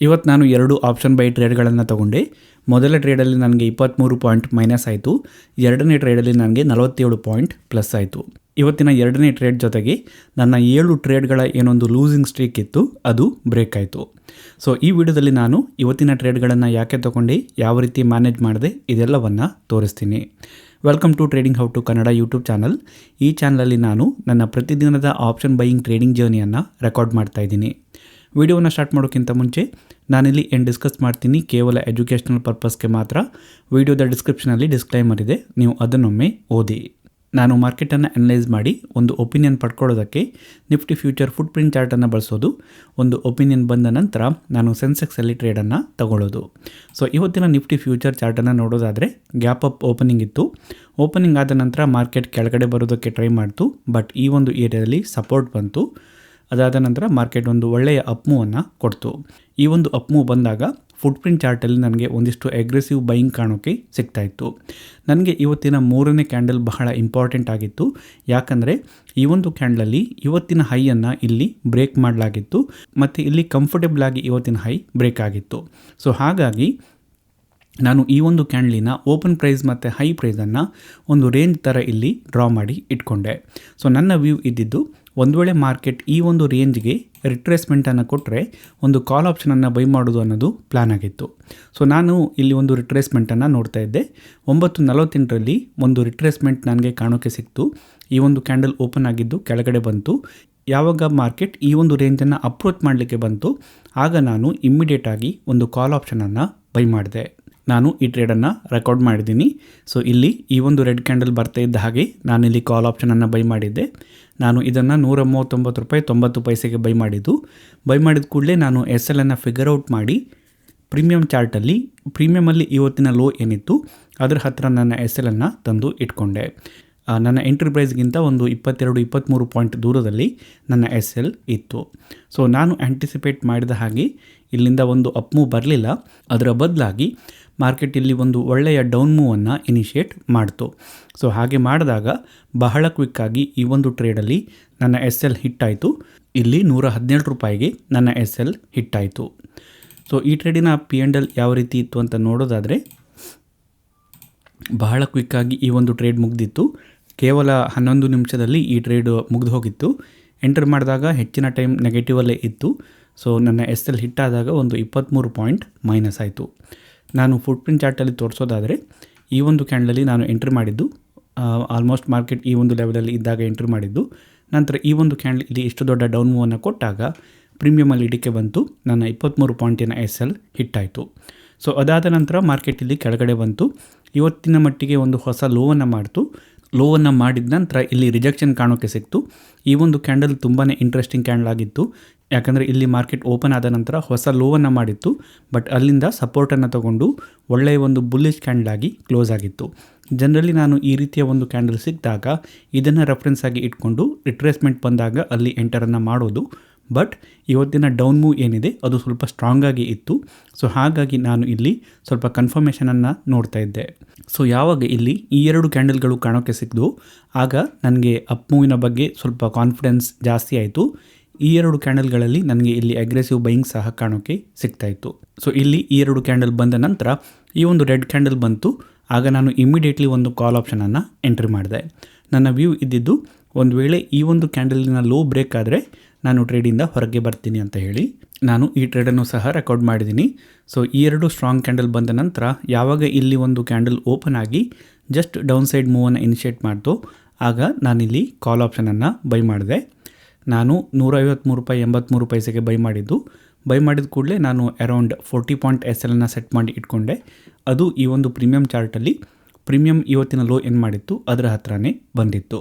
ಇವತ್ತು ನಾನು ಎರಡು ಆಪ್ಷನ್ ಬೈ ಟ್ರೇಡ್ಗಳನ್ನು ತಗೊಂಡೆ. ಮೊದಲ ಟ್ರೇಡಲ್ಲಿ ನನಗೆ ಇಪ್ಪತ್ತ್ಮೂರು ಪಾಯಿಂಟ್ ಮೈನಸ್ ಆಯಿತು. ಎರಡನೇ ಟ್ರೇಡಲ್ಲಿ ನನಗೆ ನಲವತ್ತೇಳು ಪಾಯಿಂಟ್ ಪ್ಲಸ್ ಆಯಿತು. ಇವತ್ತಿನ ಎರಡನೇ ಟ್ರೇಡ್ ಜೊತೆಗೆ ನನ್ನ ಏಳು ಟ್ರೇಡ್ಗಳ ಏನೊಂದು ಲೂಸಿಂಗ್ ಸ್ಟ್ರೀಕ್ ಇತ್ತು, ಅದು ಬ್ರೇಕ್ ಆಯಿತು. ಸೊ ಈ ವಿಡಿಯೋದಲ್ಲಿ ನಾನು ಇವತ್ತಿನ ಟ್ರೇಡ್ಗಳನ್ನು ಯಾಕೆ ತಗೊಂಡೆ, ಯಾವ ರೀತಿ ಮ್ಯಾನೇಜ್ ಮಾಡಿದೆ, ಇದೆಲ್ಲವನ್ನು ತೋರಿಸ್ತೀನಿ. Welcome to trading how to Kannada YouTube channel ಈ ಚಾನಲಲ್ಲಿ ನಾನು ನನ್ನ ಪ್ರತಿದಿನದ ಆಪ್ಷನ್ ಬೈಯಿಂಗ್ ಟ್ರೇಡಿಂಗ್ ಜರ್ನಿಯನ್ನು ರೆಕಾರ್ಡ್ ಮಾಡ್ತಾ ಇದ್ದೀನಿ. ವಿಡಿಯೋನ ಸ್ಟಾರ್ಟ್ ಮಾಡೋಕ್ಕಿಂತ ಮುಂಚೆ ನಾನಿಲ್ಲಿ ಏನು ಡಿಸ್ಕಸ್ ಮಾಡ್ತೀನಿ ಕೇವಲ ಎಜುಕೇಷನಲ್ ಪರ್ಪಸ್ಗೆ ಮಾತ್ರ, ವಿಡಿಯೋದ ಡಿಸ್ಕ್ರಿಪ್ಷನಲ್ಲಿ ಡಿಸ್ಕ್ಲೈಮರ್ ಇದೆ, ನೀವು ಅದನ್ನೊಮ್ಮೆ ಓದಿ. ನಾನು ಮಾರ್ಕೆಟನ್ನು ಅನಲೈಸ್ ಮಾಡಿ ಒಂದು ಒಪಿನಿಯನ್ ಪಡ್ಕೊಳ್ಳೋದಕ್ಕೆ ನಿಫ್ಟಿ ಫ್ಯೂಚರ್ ಫುಟ್ ಪ್ರಿಂಟ್ ಚಾರ್ಟನ್ನು ಬಳಸೋದು, ಒಂದು ಒಪಿನಿಯನ್ ಬಂದ ನಂತರ ನಾನು ಸೆನ್ಸೆಕ್ಸಲ್ಲಿ ಟ್ರೇಡನ್ನು ತಗೊಳ್ಳೋದು. ಸೊ, ಇವತ್ತಿನ ನಿಫ್ಟಿ ಫ್ಯೂಚರ್ ಚಾರ್ಟನ್ನು ನೋಡೋದಾದರೆ ಗ್ಯಾಪ್ ಅಪ್ ಓಪನಿಂಗ್ ಇತ್ತು. ಓಪನಿಂಗ್ ಆದ ನಂತರ ಮಾರ್ಕೆಟ್ ಕೆಳಗಡೆ ಬರೋದಕ್ಕೆ ಟ್ರೈ ಮಾಡ್ತು, ಬಟ್ ಈ ಒಂದು ಏರಿಯಾದಲ್ಲಿ ಸಪೋರ್ಟ್ ಬಂತು. ಅದಾದ ನಂತರ ಮಾರ್ಕೆಟ್ ಒಂದು ಒಳ್ಳೆಯ ಅಪ್ಮೂವನ್ನು ಕೊಡ್ತು. ಈ ಒಂದು ಅಪ್ಮೂವ್ ಬಂದಾಗ ಫುಟ್ ಪ್ರಿಂಟ್ ಚಾರ್ಟಲ್ಲಿ ನನಗೆ ಒಂದಿಷ್ಟು ಅಗ್ರೆಸಿವ್ ಬೈಯಿಂಗ್ ಕಾಣೋಕ್ಕೆ ಸಿಗ್ತಾ ಇತ್ತು. ನನಗೆ ಇವತ್ತಿನ ಮೂರನೇ ಕ್ಯಾಂಡಲ್ ಬಹಳ ಇಂಪಾರ್ಟೆಂಟ್ ಆಗಿತ್ತು. ಯಾಕಂದರೆ ಈ ಒಂದು ಕ್ಯಾಂಡಲಲ್ಲಿ ಇವತ್ತಿನ ಹೈಯನ್ನು ಇಲ್ಲಿ ಬ್ರೇಕ್ ಮಾಡಲಾಗಿತ್ತು. ಮತ್ತು ಇಲ್ಲಿ ಕಂಫರ್ಟೇಬಲ್ ಆಗಿ ಇವತ್ತಿನ ಹೈ ಬ್ರೇಕ್ ಆಗಿತ್ತು. ಸೊ ಹಾಗಾಗಿ ನಾನು ಈ ಒಂದು ಕ್ಯಾಂಡ್ಲಿನ ಓಪನ್ ಪ್ರೈಸ್ ಮತ್ತು ಹೈ ಪ್ರೈಸನ್ನು ಒಂದು ರೇಂಜ್ ಥರ ಇಲ್ಲಿ ಡ್ರಾ ಮಾಡಿ ಇಟ್ಕೊಂಡೆ. ಸೊ ನನ್ನ ವ್ಯೂ ಇದ್ದಿದ್ದು ಒಂದು ವೇಳೆ ಮಾರ್ಕೆಟ್ ಈ ಒಂದು ರೇಂಜ್ಗೆ ರಿಟ್ರೇಸ್ಮೆಂಟನ್ನು ಕೊಟ್ಟರೆ ಒಂದು ಕಾಲ್ ಆಪ್ಷನನ್ನು ಬೈ ಮಾಡೋದು ಅನ್ನೋದು ಪ್ಲ್ಯಾನ್ ಆಗಿತ್ತು. ಸೊ ನಾನು ಇಲ್ಲಿ ಒಂದು ರಿಟ್ರೇಸ್ಮೆಂಟನ್ನು ನೋಡ್ತಾ ಇದ್ದೆ. ಒಂಬತ್ತು ನಲವತ್ತೆಂಟರಲ್ಲಿ ಒಂದು ರಿಟ್ರೇಸ್ಮೆಂಟ್ ನನಗೆ ಕಾಣೋಕ್ಕೆ ಸಿಕ್ತು. ಈ ಒಂದು ಕ್ಯಾಂಡಲ್ ಓಪನ್ ಆಗಿದ್ದು ಕೆಳಗಡೆ ಬಂತು. ಯಾವಾಗ ಮಾರ್ಕೆಟ್ ಈ ಒಂದು ರೇಂಜನ್ನು ಅಪ್ರೋಚ್ ಮಾಡಲಿಕ್ಕೆ ಬಂತು, ಆಗ ನಾನು ಇಮ್ಮಿಡಿಯೇಟಾಗಿ ಒಂದು ಕಾಲ್ ಆಪ್ಷನನ್ನು ಬೈ ಮಾಡಿದೆ. ನಾನು ಈ ಟ್ರೇಡನ್ನು ರೆಕಾರ್ಡ್ ಮಾಡಿದ್ದೀನಿ. ಸೊ ಇಲ್ಲಿ ಈ ಒಂದು ರೆಡ್ ಕ್ಯಾಂಡಲ್ ಬರ್ತಾ ಇದ್ದ ಹಾಗೆ ನಾನಿಲ್ಲಿ ಕಾಲ್ ಆಪ್ಷನನ್ನು ಬೈ ಮಾಡಿದ್ದೆ. ನಾನು ಇದನ್ನು ನೂರ ಮೂವತ್ತೊಂಬತ್ತು ರೂಪಾಯಿ ತೊಂಬತ್ತು ಪೈಸೆಗೆ ಬೈ ಮಾಡಿದ್ದು. ಬೈ ಮಾಡಿದ ಕೂಡಲೇ ನಾನು ಎಸ್ ಎಲ್ಲನ್ನು ಫಿಗರ್ ಔಟ್ ಮಾಡಿ ಪ್ರೀಮಿಯಂ ಚಾರ್ಟಲ್ಲಿ ಪ್ರೀಮಿಯಮಲ್ಲಿ ಇವತ್ತಿನ ಲೋ ಏನಿತ್ತು, ಅದರ ಹತ್ತಿರ ನನ್ನ ಎಸ್ ಎಲ್ಲನ್ನು ತಂದು ಇಟ್ಕೊಂಡೆ. ನನ್ನ ಎಂಟ್ರಿ ಪ್ರೈಸ್ಗಿಂತ ಒಂದು ಇಪ್ಪತ್ತೆರಡು, ಇಪ್ಪತ್ತ್ಮೂರು ಪಾಯಿಂಟ್ ದೂರದಲ್ಲಿ ನನ್ನ ಎಸ್ ಎಲ್ ಇತ್ತು. ಸೊ ನಾನು ಆ್ಯಂಟಿಸಿಪೇಟ್ ಮಾಡಿದ ಹಾಗೆ ಇಲ್ಲಿಂದ ಒಂದು ಅಪ್ ಮೂವ್ ಬರಲಿಲ್ಲ. ಅದರ ಬದಲಾಗಿ ಮಾರ್ಕೆಟ್ ಇಲ್ಲಿ ಒಂದು ಒಳ್ಳೆಯ ಡೌನ್ ಮೂವನ್ನು ಇನಿಷಿಯೇಟ್ ಮಾಡ್ತು. ಸೊ ಹಾಗೆ ಮಾಡಿದಾಗ ಬಹಳ ಕ್ವಿಕ್ಕಾಗಿ ಈ ಒಂದು ಟ್ರೇಡಲ್ಲಿ ನನ್ನ ಎಸ್ ಎಲ್ ಹಿಟ್ಟಾಯಿತು ಇಲ್ಲಿ ನೂರ ಹದಿನೇಳು ರೂಪಾಯಿಗೆ ನನ್ನ ಎಸ್ ಎಲ್ ಹಿಟ್ಟಾಯಿತು ಸೊ ಈ ಟ್ರೇಡಿನ ಪಿ ಎಂಡ್ ಎಲ್ ಯಾವ ರೀತಿ ಇತ್ತು ಅಂತ ನೋಡೋದಾದರೆ ಬಹಳ ಕ್ವಿಕ್ಕಾಗಿ ಈ ಒಂದು ಟ್ರೇಡ್ ಮುಗ್ದಿತ್ತು. ಕೇವಲ ಹನ್ನೊಂದು ನಿಮಿಷದಲ್ಲಿ ಈ ಟ್ರೇಡ್ ಮುಗಿದು ಹೋಗಿತ್ತು. ಎಂಟರ್ ಮಾಡಿದಾಗ ಹೆಚ್ಚಿನ ಟೈಮ್ ನೆಗೆಟಿವಲ್ಲೇ ಇತ್ತು. ಸೊ ನನ್ನ ಎಸ್ ಎಲ್ ಹಿಟ್ಟಾದಾಗ ಒಂದು ಇಪ್ಪತ್ತ್ಮೂರು ಪಾಯಿಂಟ್ ಮೈನಸ್ ಆಯಿತು. ನಾನು ಫುಟ್ ಪ್ರಿಂಟ್ ಚಾರ್ಟಲ್ಲಿ ತೋರಿಸೋದಾದರೆ, ಈ ಒಂದು ಕ್ಯಾಂಡಲಲ್ಲಿ ನಾನು ಎಂಟ್ರಿ ಮಾಡಿದ್ದು ಆಲ್ಮೋಸ್ಟ್ ಮಾರ್ಕೆಟ್ ಈ ಒಂದು ಲೆವೆಲಲ್ಲಿ ಇದ್ದಾಗ ಎಂಟ್ರಿ ಮಾಡಿದ್ದು. ನಂತರ ಈ ಒಂದು ಕ್ಯಾಂಡಲ್ ಇಲ್ಲಿ ಇಷ್ಟು ದೊಡ್ಡ ಡೌನ್ ಮೂವನ್ನು ಕೊಟ್ಟಾಗ ಪ್ರೀಮಿಯಮಲ್ಲಿ ಇಡಿಕೆ ಬಂತು. ನನ್ನ ಇಪ್ಪತ್ತ್ಮೂರು ಪಾಯಿಂಟಿನ ಎಸ್ ಎಲ್ ಹಿಟ್ಟಾಯಿತು ಸೊ ಅದಾದ ನಂತರ ಮಾರ್ಕೆಟ್ ಇಲ್ಲಿ ಕೆಳಗಡೆ ಬಂತು. ಇವತ್ತಿನ ಮಟ್ಟಿಗೆ ಒಂದು ಹೊಸ ಲೋವನ್ನು ಮಾಡ್ತು. ಲೋವನ್ನು ಮಾಡಿದ ನಂತರ ಇಲ್ಲಿ ರಿಜೆಕ್ಷನ್ ಕಾಣೋಕ್ಕೆ ಸಿಕ್ತು. ಈ ಒಂದು ಕ್ಯಾಂಡಲ್ ತುಂಬಾ ಇಂಟ್ರೆಸ್ಟಿಂಗ್ ಕ್ಯಾಂಡಲ್ ಆಗಿತ್ತು. ಯಾಕಂದರೆ ಇಲ್ಲಿ ಮಾರ್ಕೆಟ್ ಓಪನ್ ಆದ ನಂತರ ಹೊಸ ಲೋವನ್ನು ಮಾಡಿತ್ತು. ಬಟ್ ಅಲ್ಲಿಂದ ಸಪೋರ್ಟನ್ನು ತಗೊಂಡು ಒಳ್ಳೆಯ ಒಂದು ಬುಲ್ಲಿಶ್ ಕ್ಯಾಂಡಲ್ ಆಗಿ ಕ್ಲೋಸ್ ಆಗಿತ್ತು. ಜನರಲಿ ನಾನು ಈ ರೀತಿಯ ಒಂದು ಕ್ಯಾಂಡಲ್ ಸಿಕ್ಕಿದಾಗ ಇದನ್ನು ರೆಫರೆನ್ಸ್ ಆಗಿ ಇಟ್ಕೊಂಡು ರಿಟ್ರೇಸ್ಮೆಂಟ್ ಬಂದಾಗ ಅಲ್ಲಿ ಎಂಟರನ್ನು ಮಾಡೋದು ಬಟ್ ಇವತ್ತಿನ ಡೌನ್ ಮೂವ್ ಏನಿದೆ, ಅದು ಸ್ವಲ್ಪ ಸ್ಟ್ರಾಂಗ್ ಆಗಿ ಇತ್ತು. ಸೊ ಹಾಗಾಗಿ ನಾನು ಇಲ್ಲಿ ಸ್ವಲ್ಪ ಕನ್ಫರ್ಮೇಷನನ್ನು ನೋಡ್ತಾ ಇದ್ದೆ. ಸೊ ಯಾವಾಗ ಇಲ್ಲಿ ಈ ಎರಡು ಕ್ಯಾಂಡಲ್ಗಳು ಕಾಣೋಕ್ಕೆ ಸಿಕ್ದು, ಆಗ ನನಗೆ ಅಪ್ ಮೂವಿನ ಬಗ್ಗೆ ಸ್ವಲ್ಪ ಕಾನ್ಫಿಡೆನ್ಸ್ ಜಾಸ್ತಿ ಆಯಿತು. ಈ ಎರಡು ಕ್ಯಾಂಡಲ್ಗಳಲ್ಲಿ ನನಗೆ ಇಲ್ಲಿ ಅಗ್ರೆಸಿವ್ ಬೈಯಿಂಗ್ ಸಹ ಕಾಣೋಕ್ಕೆ ಸಿಗ್ತಾ ಇತ್ತು. ಸೊ ಇಲ್ಲಿ ಈ ಎರಡು ಕ್ಯಾಂಡಲ್ ಬಂದ ನಂತರ ಈ ಒಂದು ರೆಡ್ ಕ್ಯಾಂಡಲ್ ಬಂತು. ಆಗ ನಾನು ಇಮಿಡಿಯೇಟ್ಲಿ ಒಂದು ಕಾಲ್ ಆಪ್ಷನನ್ನು ಎಂಟ್ರಿ ಮಾಡಿದೆ. ನನ್ನ ವ್ಯೂ ಇದ್ದಿದ್ದು, ಒಂದು ವೇಳೆ ಈ ಒಂದು ಕ್ಯಾಂಡಲಿನ ಲೋ ಬ್ರೇಕ್ ಆದರೆ ನಾನು ಟ್ರೇಡಿಂದ ಹೊರಗೆ ಬರ್ತೀನಿ ಅಂತ ಹೇಳಿ ನಾನು ಈ ಟ್ರೇಡನ್ನು ಸಹ ರೆಕಾರ್ಡ್ ಮಾಡಿದ್ದೀನಿ. ಸೊ ಈ ಎರಡು ಸ್ಟ್ರಾಂಗ್ ಕ್ಯಾಂಡಲ್ ಬಂದ ನಂತರ ಯಾವಾಗ ಇಲ್ಲಿ ಒಂದು ಕ್ಯಾಂಡಲ್ ಓಪನ್ ಆಗಿ ಜಸ್ಟ್ ಡೌನ್ ಸೈಡ್ ಮೂವನ್ನು ಇನಿಷಿಯೇಟ್ ಮಾಡ್ತು, ಆಗ ನಾನಿಲ್ಲಿ ಕಾಲ್ ಆಪ್ಷನನ್ನು ಬೈ ಮಾಡಿದೆ. ನಾನು ನೂರೈವತ್ತ್ಮೂರು ರೂಪಾಯಿ ಎಂಬತ್ತ್ಮೂರು ಪೈಸೆಗೆ ಬೈ ಮಾಡಿದ್ದು. ಬೈ ಮಾಡಿದ ಕೂಡಲೇ ನಾನು ಅರೌಂಡ್ ಫೋರ್ಟಿ ಪಾಯಿಂಟ್ ಎಸ್ ಅನ್ನು ಸೆಟ್ ಮಾಡಿ ಇಟ್ಕೊಂಡೆ. ಅದು ಈ ಒಂದು ಪ್ರೀಮಿಯಂ ಚಾರ್ಟಲ್ಲಿ ಪ್ರೀಮಿಯಂ ಇವತ್ತಿನ ಲೋ ಏನು ಮಾಡಿತ್ತು? ಅದರ ಹತ್ರನೇ ಬಂದಿತ್ತು.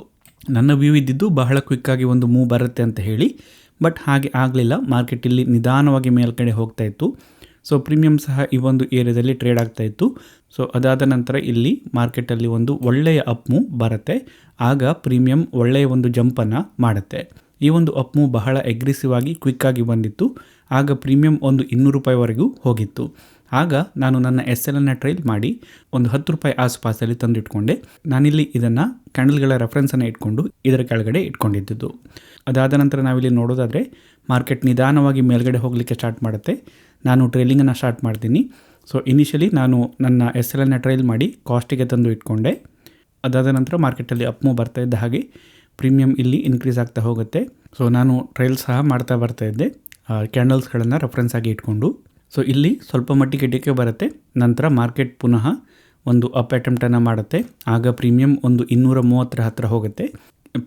ನನ್ನ ವ್ಯೂ ಇದ್ದಿದ್ದು ಬಹಳ ಕ್ವಿಕ್ಕಾಗಿ ಒಂದು ಮೂವ್ ಬರುತ್ತೆ ಅಂತ ಹೇಳಿ ಬಟ್ ಹಾಗೆ ಆಗಲಿಲ್ಲ. ಮಾರ್ಕೆಟ್ ಇಲ್ಲಿ ನಿಧಾನವಾಗಿ ಮೇಲ್ಗಡೆ ಹೋಗ್ತಾ ಇತ್ತು. ಸೊ ಪ್ರೀಮಿಯಂ ಸಹ ಈ ಒಂದು ಏರಿಯಾದಲ್ಲಿ ಟ್ರೇಡ್ ಆಗ್ತಾ ಇತ್ತು. ಸೊ ಅದಾದ ನಂತರ ಇಲ್ಲಿ ಮಾರ್ಕೆಟಲ್ಲಿ ಒಂದು ಒಳ್ಳೆಯ ಅಪ್ ಮೂವ್ ಬರುತ್ತೆ. ಆಗ ಪ್ರೀಮಿಯಂ ಒಳ್ಳೆಯ ಒಂದು ಜಂಪನ್ನು ಮಾಡುತ್ತೆ. ಈ ಒಂದು ಅಪ್ ಮೂವ್ ಬಹಳ ಅಗ್ರೆಸಿವ್ ಆಗಿ ಕ್ವಿಕ್ಕಾಗಿ ಬಂದಿತ್ತು. ಆಗ ಪ್ರೀಮಿಯಂ ಒಂದು ಇನ್ನೂರು ರೂಪಾಯಿವರೆಗೂ ಹೋಗಿತ್ತು. ಆಗ ನಾನು ನನ್ನ ಎಸ್ ಎಲ್ ಟ್ರೈಲ್ ಮಾಡಿ ಒಂದು ಹತ್ತು ರೂಪಾಯಿ ಆಸುಪಾಸಲ್ಲಿ ತಂದಿಟ್ಕೊಂಡೆ. ನಾನಿಲ್ಲಿ ಇದನ್ನು ಕ್ಯಾಂಡಲ್ಗಳ ರೆಫರೆನ್ಸನ್ನು ಇಟ್ಕೊಂಡು ಇದರ ಕೆಳಗಡೆ ಇಟ್ಕೊಂಡಿದ್ದು. ಅದಾದ ನಂತರ ನಾವಿಲ್ಲಿ ನೋಡೋದಾದರೆ ಮಾರ್ಕೆಟ್ ನಿಧಾನವಾಗಿ ಮೇಲ್ಗಡೆ ಹೋಗಲಿಕ್ಕೆ ಸ್ಟಾರ್ಟ್ ಮಾಡುತ್ತೆ. ನಾನು ಟ್ರೈಲಿಂಗನ್ನು ಸ್ಟಾರ್ಟ್ ಮಾಡ್ತೀನಿ. ಸೊ ಇನಿಷಿಯಲಿ ನಾನು ನನ್ನ ಎಸ್ ಎಲ್ ಟ್ರೈಲ್ ಮಾಡಿ ಕಾಸ್ಟಿಗೆ ತಂದು ಇಟ್ಕೊಂಡೆ. ಅದಾದ ನಂತರ ಮಾರ್ಕೆಟಲ್ಲಿ ಅಪ್ ಮೂವ್ ಬರ್ತಾ ಇದ್ದ ಹಾಗೆ ಪ್ರೀಮಿಯಂ ಇಲ್ಲಿ ಇನ್ಕ್ರೀಸ್ ಆಗ್ತಾ ಹೋಗುತ್ತೆ. ಸೊ ನಾನು ಟ್ರೈಲ್ ಸಹ ಮಾಡ್ತಾ ಬರ್ತಾ ಇದ್ದೆ. ಕ್ಯಾಂಡಲ್ಸ್ಗಳನ್ನು ರೆಫರೆನ್ಸ್ ಆಗಿ ಇಟ್ಕೊಂಡು. ಸೊ ಇಲ್ಲಿ ಸ್ವಲ್ಪ ಮಟ್ಟಿಗೆ ಡಿಕೆ ಬರುತ್ತೆ. ನಂತರ ಮಾರ್ಕೆಟ್ ಪುನಃ ಒಂದು ಅಪ್ ಅಟೆಂಪ್ಟನ್ನು ಮಾಡುತ್ತೆ. ಆಗ ಪ್ರೀಮಿಯಂ ಒಂದು ಇನ್ನೂರ ಮೂವತ್ತರ ಹತ್ತಿರ ಹೋಗುತ್ತೆ.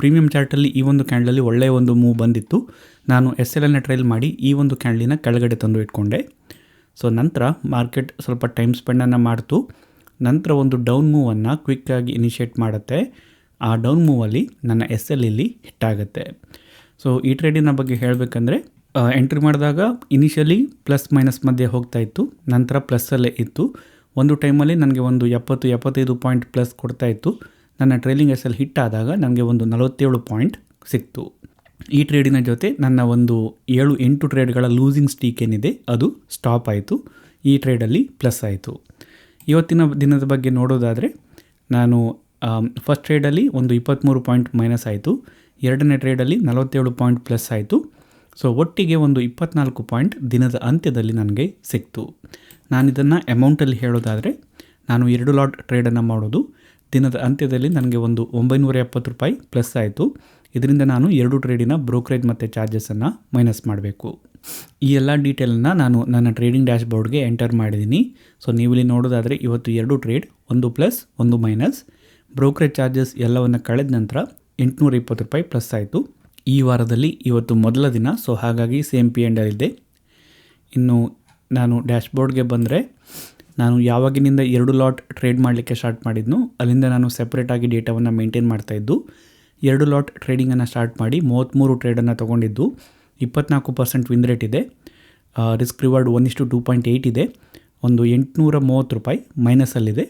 ಪ್ರೀಮಿಯಂ ಚಾರ್ಟಲ್ಲಿ ಈ ಒಂದು ಕ್ಯಾಂಡಲಲ್ಲಿ ಒಳ್ಳೆಯ ಒಂದು ಮೂವ್ ಬಂದಿತ್ತು. ನಾನು ಎಸ್ ಎಲ್ ಟ್ರೈಲ್ ಮಾಡಿ ಈ ಒಂದು ಕ್ಯಾಂಡಲಿನ ಕೆಳಗಡೆ ತಂದು ಇಟ್ಕೊಂಡೆ. ಸೊ ನಂತರ ಮಾರ್ಕೆಟ್ ಸ್ವಲ್ಪ ಟೈಮ್ ಸ್ಪೆಂಡನ್ನು ಮಾಡ್ತು. ನಂತರ ಒಂದು ಡೌನ್ ಮೂವನ್ನು ಕ್ವಿಕ್ಕಾಗಿ ಇನಿಷಿಯೇಟ್ ಮಾಡುತ್ತೆ. ಆ ಡೌನ್ ಮೂವಲ್ಲಿ ನನ್ನ ಎಸ್ ಎಲ್ ಇಲ್ಲಿ ಹಿಟ್ಟಾಗುತ್ತೆ ಸೊ ಈ ಟ್ರೇಡಿನ ಬಗ್ಗೆ ಹೇಳಬೇಕಂದ್ರೆ ಎಂಟ್ರಿ ಮಾಡಿದಾಗ ಇನಿಷಿಯಲಿ ಪ್ಲಸ್ ಮೈನಸ್ ಮಧ್ಯೆ ಹೋಗ್ತಾ ಇತ್ತು, ನಂತರ ಪ್ಲಸ್ಸಲ್ಲೇ ಇತ್ತು. ಒಂದು ಟೈಮಲ್ಲಿ ನನಗೆ ಒಂದು ಎಪ್ಪತ್ತು, ಎಪ್ಪತ್ತೈದು ಪಾಯಿಂಟ್ ಪ್ಲಸ್ ಕೊಡ್ತಾ ಇತ್ತು. ನನ್ನ ಟ್ರೇಲಿಂಗ್ ಎಸ್ ಎಲ್ ಹಿಟ್ ಆದಾಗ ನನಗೆ ಒಂದು ನಲವತ್ತೇಳು ಪಾಯಿಂಟ್ ಸಿಕ್ತು. ಈ ಟ್ರೇಡಿನ ಜೊತೆ ನನ್ನ ಒಂದು ಏಳು, ಎಂಟು ಟ್ರೇಡ್ಗಳ ಲೂಸಿಂಗ್ ಸ್ಟೀಕ್ ಏನಿದೆ, ಅದು ಸ್ಟಾಪ್ ಆಯಿತು. ಈ ಟ್ರೇಡಲ್ಲಿ ಪ್ಲಸ್ ಆಯಿತು. ಇವತ್ತಿನ ದಿನದ ಬಗ್ಗೆ ನೋಡೋದಾದರೆ, ನಾನು ಫಸ್ಟ್ ಟ್ರೇಡಲ್ಲಿ ಒಂದು ಇಪ್ಪತ್ತ್ಮೂರು ಪಾಯಿಂಟ್ ಮೈನಸ್ ಆಯಿತು. ಎರಡನೇ ಟ್ರೇಡಲ್ಲಿ ನಲವತ್ತೇಳು ಪಾಯಿಂಟ್ ಪ್ಲಸ್ ಆಯಿತು. ಸೊ ಒಟ್ಟಿಗೆ ಒಂದು ಇಪ್ಪತ್ನಾಲ್ಕು ಪಾಯಿಂಟ್ ದಿನದ ಅಂತ್ಯದಲ್ಲಿ ನನಗೆ ಸಿಕ್ತು. ನಾನು ಇದನ್ನು ಅಮೌಂಟಲ್ಲಿ ಹೇಳೋದಾದರೆ, ನಾನು ಎರಡು ಲಾಟ್ ಟ್ರೇಡನ್ನು ಮಾಡೋದು, ದಿನದ ಅಂತ್ಯದಲ್ಲಿ ನನಗೆ ಒಂದು ಒಂಬೈನೂರ ಎಪ್ಪತ್ತು ರೂಪಾಯಿ ಪ್ಲಸ್ ಆಯಿತು. ಇದರಿಂದ ನಾನು ಎರಡು ಟ್ರೇಡಿನ ಬ್ರೋಕರೇಜ್ ಮತ್ತು ಚಾರ್ಜಸನ್ನು ಮೈನಸ್ ಮಾಡಬೇಕು. ಈ ಎಲ್ಲ ಡೀಟೇಲನ್ನು ನಾನು ನನ್ನ ಟ್ರೇಡಿಂಗ್ ಡ್ಯಾಶ್ ಬೋರ್ಡ್ಗೆ ಎಂಟರ್ ಮಾಡಿದ್ದೀನಿ ಸೊ ನೀವಿಲ್ಲಿ ನೋಡೋದಾದರೆ ಇವತ್ತು ಎರಡು ಟ್ರೇಡ್ ಒಂದು ಪ್ಲಸ್ ಒಂದು ಮೈನಸ್ ಬ್ರೋಕರೇಜ್ ಚಾರ್ಜಸ್ ಎಲ್ಲವನ್ನು ಕಳೆದ ನಂತರ ಎಂಟುನೂರ ಇಪ್ಪತ್ತು ರೂಪಾಯಿ ಪ್ಲಸ್ ಆಯಿತು. ಈ ವಾರದಲ್ಲಿ ಇವತ್ತು ಮೊದಲ ದಿನ ಸೊ ಹಾಗಾಗಿ ಸೇಮ್ ಪಿ ಇದೆ. ಇನ್ನು ನಾನು ಡ್ಯಾಶ್ಬೋರ್ಡ್ಗೆ ಬಂದರೆ, ನಾನು ಯಾವಾಗಿನಿಂದ ಎರಡು ಲಾಟ್ ಟ್ರೇಡ್ ಮಾಡಲಿಕ್ಕೆ ಸ್ಟಾರ್ಟ್ ಮಾಡಿದ್ನು, ಅಲ್ಲಿಂದ ನಾನು ಸೆಪ್ರೇಟಾಗಿ ಡೇಟಾವನ್ನು ಮೇಂಟೈನ್ ಮಾಡ್ತಾಯಿದ್ದು ಎರಡು ಲಾಟ್ ಟ್ರೇಡಿಂಗನ್ನು ಸ್ಟಾರ್ಟ್ ಮಾಡಿ ಮೂವತ್ತ್ಮೂರು ಟ್ರೇಡನ್ನು ತೊಗೊಂಡಿದ್ದು, ಇಪ್ಪತ್ನಾಲ್ಕು ಪರ್ಸೆಂಟ್ ವಿನ್ ರೇಟ್ ಇದೆ. ರಿಸ್ಕ್ ರಿವಾರ್ಡ್ ಒನ್ ಇಷ್ಟು ಟೂ ಪಾಯಿಂಟ್ ಏಯ್ಟ್ ಇದೆ. ಒಂದು ಎಂಟುನೂರ ಮೂವತ್ತು ರೂಪಾಯಿ ಮೈನಸಲ್ಲಿದೆ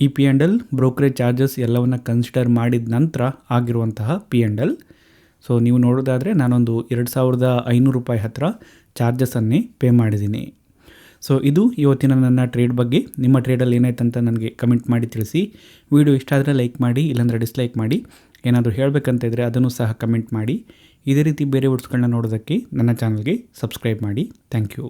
ಈ ಪಿ ಎಂಡಲ್ ಬ್ರೋಕರೇಜ್ ಚಾರ್ಜಸ್ ಎಲ್ಲವನ್ನು ಕನ್ಸಿಡರ್ ಮಾಡಿದ ನಂತರ ಆಗಿರುವಂತಹ ಪಿ ಆ್ಯಂಡ್ ಎಲ್ ಸೊ ನೀವು ನೋಡೋದಾದರೆ ನಾನೊಂದು ಎರಡು ಸಾವಿರದ ಐನೂರು ರೂಪಾಯಿ ಹತ್ತಿರ ಚಾರ್ಜಸನ್ನೇ ಪೇ ಮಾಡಿದ್ದೀನಿ. ಸೊ ಇದು ಇವತ್ತಿನ ನನ್ನ ಟ್ರೇಡ್ ಬಗ್ಗೆ. ನಿಮ್ಮ ಟ್ರೇಡಲ್ಲಿ ಏನಾಯ್ತು ಅಂತ ನನಗೆ ಕಮೆಂಟ್ ಮಾಡಿ ತಿಳಿಸಿ. ವಿಡಿಯೋ ಇಷ್ಟ ಆದರೆ ಲೈಕ್ ಮಾಡಿ, ಇಲ್ಲಾಂದರೆ ಡಿಸ್ಲೈಕ್ ಮಾಡಿ. ಏನಾದರೂ ಹೇಳಬೇಕಂತ ಇದ್ದರೆ ಅದನ್ನು ಸಹ ಕಮೆಂಟ್ ಮಾಡಿ. ಇದೇ ರೀತಿ ಬೇರೆ ವರ್ಡ್ಸ್ಗಳನ್ನ ನೋಡೋದಕ್ಕೆ ನನ್ನ ಚಾನಲ್ಗೆ ಸಬ್ಸ್ಕ್ರೈಬ್ ಮಾಡಿ. Thank you